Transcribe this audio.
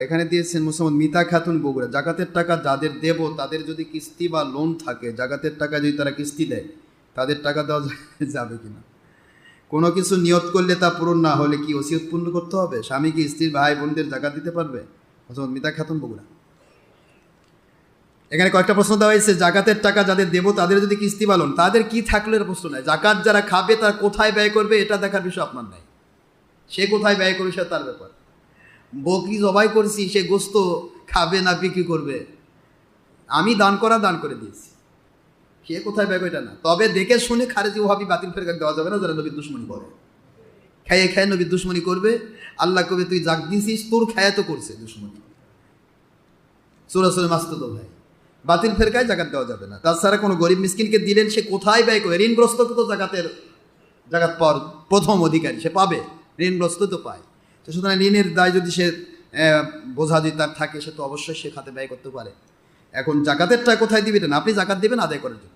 এখানে দিয়েছেন মুসলমান মিতা খাতুন বগুড়া, জাকাতের টাকা যাদের দেব, তাদের যদি কিস্তি বা লোন থাকে, জাকাতের টাকা যদি তারা কিস্তি দেয়, তাদের টাকা দেওয়া যাবে কিনা? কোনো কিছু নিয়ত করলে তা পূরণ না হলে কি ওসিয়ত পূর্ণ করতে হবে? স্বামী কি স্ত্রীর ভাই বোনদের জাকাত দিতে পারবে? মুসলমান মিতা খাতুন বগুড়া। এখানে কয়েকটা প্রশ্ন দেওয়া হয়েছে, জাকাতের টাকা যাদের দেব, তাদের যদি কিস্তি পালন তাদের কি থাকলে প্রশ্ন নাই। জাকাত যারা খাবে, তার কোথায় ব্যয় করবে, এটা দেখার বিষয় আপনার নাই। সে কোথায় ব্যয় করবে সে তার ব্যাপার। বকরি জবাই করছি, সে গোস্ত খাবে না, বিক্রি করবে। আমি দান করা দান করে দিয়েছি। সে কোথায় ব্যয় এটা না। তবে দেখে শুনে খারেজি ওভাবি বাতিল ফেরকা দেওয়া যাবে না, যারা নবীর দুশ্মনী করে। খাইয়ে খায় নবীর দুশ্মনী করবে। আল্লাহ কবে তুই জাগ দিয়েছিস, তোর খায়া তো করছে দুশ্মনী। সুরাসুল মাস্তুদ ভাই, বাতিল ফেরকায় জাকাত দেওয়া যাবে না। তাছাড়া কোনো গরিব মিসকিনকে দিলেন, সে কোথায় ব্যয় করে? ঋণগ্রস্ত তো জাকাতের, জাকাত পাওয়ার প্রথম অধিকারী, সে পাবে। ঋণগ্রস্ত তো পায়। তো সুতরাং ঋণের দায় যদি সে বোঝা যদি তার থাকে, সে তো অবশ্যই সে খাতে ব্যয় করতে পারে। এখন জাকাতের টাকা কোথায় দিবে না? আপনি জাকাত দেবেন আদায় করার জন্য।